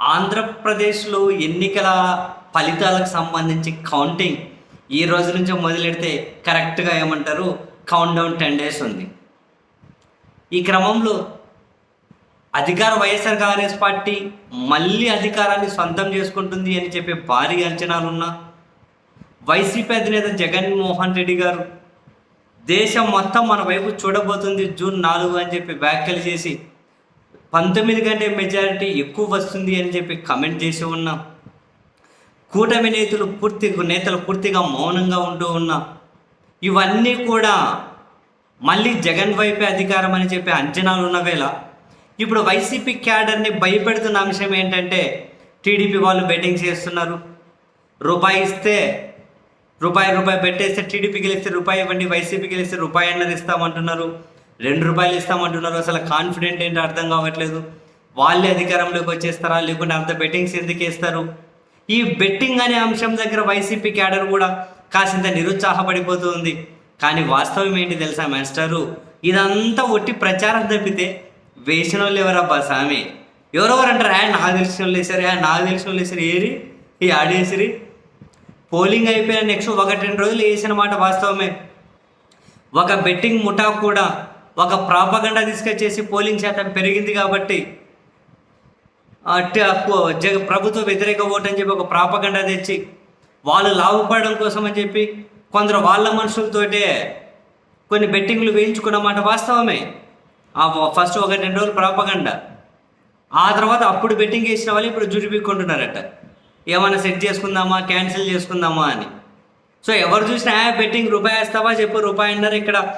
ఆంధ్రప్రదేశ్లో ఎన్నికల ఫలితాలకు సంబంధించి కౌంటింగ్ ఈ రోజు నుంచి మొదలెడితే కరెక్ట్గా ఏమంటారు? కౌంట్ డౌన్ టెన్ డేస్ ఉంది. ఈ క్రమంలో అధికార వైఎస్ఆర్ కాంగ్రెస్ పార్టీ మళ్ళీ అధికారాన్ని సొంతం చేసుకుంటుంది అని చెప్పే భారీ అంచనాలున్నా వైసీపీ అధినేత జగన్మోహన్ రెడ్డి గారు దేశం మొత్తం మన వైపు చూడబోతుంది జూన్ నాలుగు అని చెప్పి వ్యాఖ్యలు చేసి పంతొమ్మిది కంటే మెజారిటీ ఎక్కువ వస్తుంది అని చెప్పి కమెంట్ చేసి ఉన్నాం. కూటమి నేతలు పూర్తి నేతలు పూర్తిగా మౌనంగా ఉంటూ ఉన్నా. ఇవన్నీ కూడా మళ్ళీ జగన్ వైపే అధికారం అని చెప్పి అంచనాలు ఉన్న వేళ ఇప్పుడు వైసీపీ క్యాడర్ని భయపెడుతున్న అంశం ఏంటంటే టీడీపీ వాళ్ళు బెట్టింగ్ చేస్తున్నారు. రూపాయి ఇస్తే రూపాయి రూపాయి పెట్టేస్తే టీడీపీ గెలిస్తే రూపాయి ఇవ్వండి వైసీపీ గెలిస్తే రూపాయి అన్నది ఇస్తామంటున్నారు. రెండు రూపాయలు ఇస్తామంటున్నారు. అసలు కాన్ఫిడెంట్ ఏంటో? అర్థం కావట్లేదు. వాళ్ళే అధికారంలోకి వచ్చేస్తారా? లేకుంటే అంత బెట్టింగ్స్ ఎందుకు వేస్తారు? ఈ బెట్టింగ్ అనే అంశం దగ్గర వైసీపీ క్యాడర్ కూడా కాసింత నిరుత్సాహపడిపోతుంది. కానీ వాస్తవం ఏంటి తెలుసా మాస్టరు ఇదంతా ఒట్టి ప్రచారం తప్పితే వేసిన వాళ్ళు ఎవరబ్బా సామి? ఎవరెవరు అంటారు ఆ నాకు తెలిసిన వాళ్ళు వేసారు ఆ నాకు తెలిసిన వాళ్ళు వేసారు ఏరి? ఈ ఆడేసిరి పోలింగ్ అయిపోయిన నెక్స్ట్ ఒకటి రెండు రోజులు వేసిన మాట వాస్తవమే. ఒక బెట్టింగ్ ముఠా కూడా ఒక ప్రాపగండ తీసుకొచ్చేసి పోలింగ్ శాతం పెరిగింది కాబట్టి అట్టి జగ ప్రభుత్వ వ్యతిరేక ఓటు అని చెప్పి ఒక ప్రాపగండ తెచ్చి వాళ్ళు లాభపడడం కోసం అని చెప్పి కొందరు వాళ్ళ మనుషులతోటే కొన్ని బెట్టింగ్లు వేయించుకున్నమాట వాస్తవమే. ఆ ఫస్ట్ ఒక రెండు రోజులు ప్రాపగండ. ఆ తర్వాత అప్పుడు బెట్టింగ్ వేసిన వాళ్ళు ఇప్పుడు జుడిపిక్కుంటున్నారట. ఏమైనా సెట్ చేసుకుందామా క్యాన్సిల్ చేసుకుందామా అని. సో ఎవరు చూసినా బెట్టింగ్ రూపాయి వేస్తావా? చెప్పు రూపాయి అన్నారు ఇక్కడ.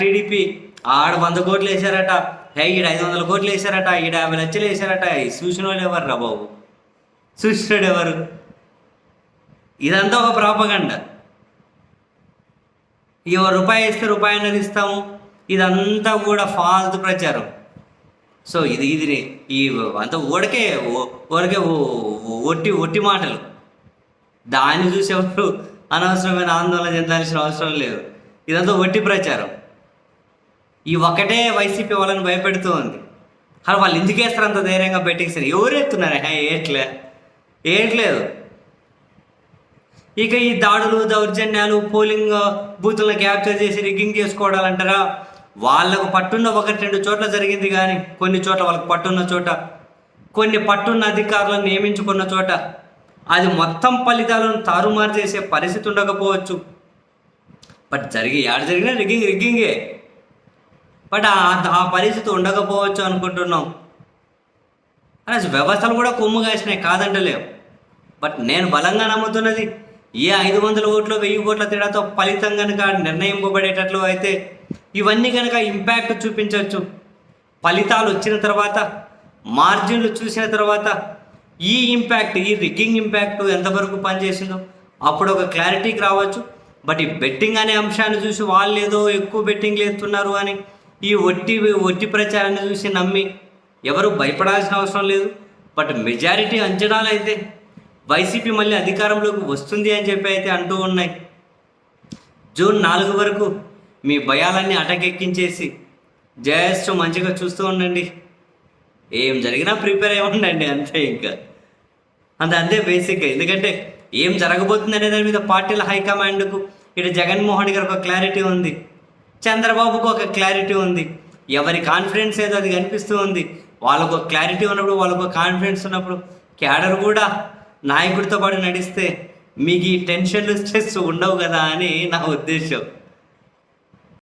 టీడీపీ ఆడ వంద కోట్లు వేసారట హే ఈడ ఐదు వందల కోట్లు వేసారట ఈడ యాభై లక్షలు వేసారట చూసిన వాళ్ళు ఎవరు రా బాబు? చూసినాడు ఎవరు? ఇదంతా ఒక ప్రాపగండ ఇవ రూపాయి వేస్తే రూపాయి అన్నది ఇస్తాము. ఇదంతా కూడా ఫాల్తు ప్రచారం. సో ఇది ఇది ఈ అంత ఓడకే ఓడకే ఒట్టి ఒట్టి మాటలు. దాన్ని చూసేవారు అనవసరమైన ఆందోళన చెందాల్సిన అవసరం లేదు. ఇదంతా ఒట్టి ప్రచారం. ఈ ఒకటే వైసీపీ వాళ్ళని భయపెడుతూ ఉంది. అసలు వాళ్ళు ఎందుకు వేస్తారు అంత ధైర్యంగా బెట్టింగ్స్ అని ఎవరు ఎత్తున్నారు? హే ఏట్లే? ఏట్లేదు. ఇక ఈ దాడులు దౌర్జన్యాలు పోలింగ్ బూతులను క్యాప్చర్ చేసి రిగ్గింగ్ చేసుకోవడాలంటారా? వాళ్ళకు పట్టున్న ఒకటి రెండు చోట్ల జరిగింది కానీ కొన్ని చోట్ల వాళ్ళకి పట్టున్న చోట కొన్ని పట్టున్న అధికారులను నియమించుకున్న చోట అది మొత్తం ఫలితాలను తారుమారు చేసే పరిస్థితి ఉండకపోవచ్చు. బట్ జరిగి ఆడ జరిగినా రిగ్గింగ్ రిగ్గింగే. బట్ ఆ పరిస్థితి ఉండకపోవచ్చు అనుకుంటున్నాం. అనేసి వ్యవస్థలు కూడా కొమ్ము కాసినాయి కాదంటలేవు బట్ నేను బలంగా నమ్ముతున్నది ఏ ఐదు వందల ఓట్లు వెయ్యి ఓట్ల తేడాతో ఫలితం కనుక నిర్ణయింపబడేటట్లు అయితే ఇవన్నీ కనుక ఇంపాక్ట్ చూపించవచ్చు. ఫలితాలు వచ్చిన తర్వాత మార్జిన్లు చూసిన తర్వాత ఈ ఇంపాక్ట్ ఈ రిగ్గింగ్ ఇంపాక్ట్ ఎంతవరకు పనిచేసిందో అప్పుడు ఒక క్లారిటీకి రావచ్చు. బట్ ఈ బెట్టింగ్ అనే అంశాన్ని చూసి వాళ్ళు ఏదో ఎక్కువ బెట్టింగ్ లేస్తున్నారు అని ఈ ఒట్టి ఒట్టి ప్రచారాన్ని చూసి నమ్మి ఎవరు భయపడాల్సిన అవసరం లేదు. బట్ మెజారిటీ అంచనాలు అయితే వైసీపీ మళ్ళీ అధికారంలోకి వస్తుంది అని చెప్పి అయితే అంటూ ఉన్నాయి. జూన్ నాలుగు వరకు మీ భయాలన్నీ అటకెక్కించేసి జస్ట్ మంచిగా చూస్తూ ఉండండి. ఏం జరిగినా ప్రిపేర్ అయి ఉండండి అంతే ఇంకా. అంత అంతే బేసిక్గా ఎందుకంటే ఏం జరగబోతుంది అనే దాని మీద పార్టీల హైకమాండ్కు ఇటు జగన్మోహన్ గారు ఒక క్లారిటీ ఉంది. చంద్రబాబుకు ఒక క్లారిటీ ఉంది. ఎవరి కాన్ఫిడెన్స్ ఏదో అది కనిపిస్తూ ఉంది. వాళ్ళకు ఒక క్లారిటీ ఉన్నప్పుడు వాళ్ళకు ఒక కాన్ఫిడెన్స్ ఉన్నప్పుడు క్యాడర్ కూడా నాయకుడితో పాటు నడిస్తే మీకు ఈ టెన్షన్లు స్ట్రెస్ ఉండవు కదా అని నా ఉద్దేశం.